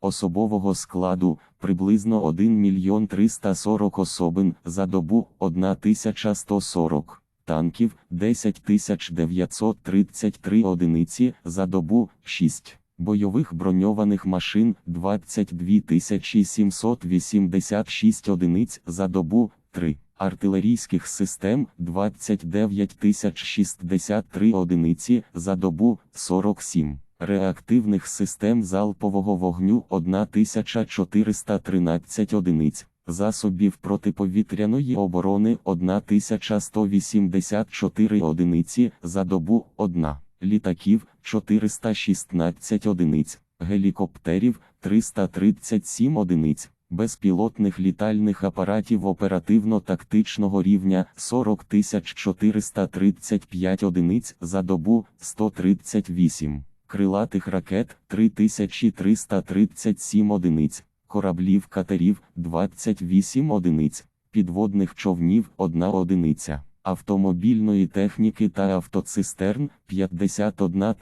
особового складу приблизно 1 мільйон 340 особин за добу 1140 танків 10 933 одиниці за добу 6. Бойових броньованих машин 22 786 одиниць за добу 3. Артилерійських систем 29 063 одиниці за добу 47. Реактивних систем залпового вогню 1413 одиниць. Засобів протиповітряної оборони 1184 одиниці за добу 1. Літаків 416 одиниць, гелікоптерів 337 одиниць, безпілотних літальних апаратів оперативно-тактичного рівня 40 435 одиниць за добу 138, крилатих ракет 3337 одиниць, кораблів катерів 28 одиниць, підводних човнів 1 одиниця автомобільної техніки та автоцистерн 51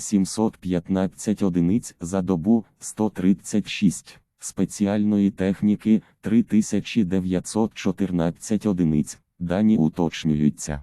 715 одиниць за добу 136, спеціальної техніки 3914 одиниць. Дані уточнюються.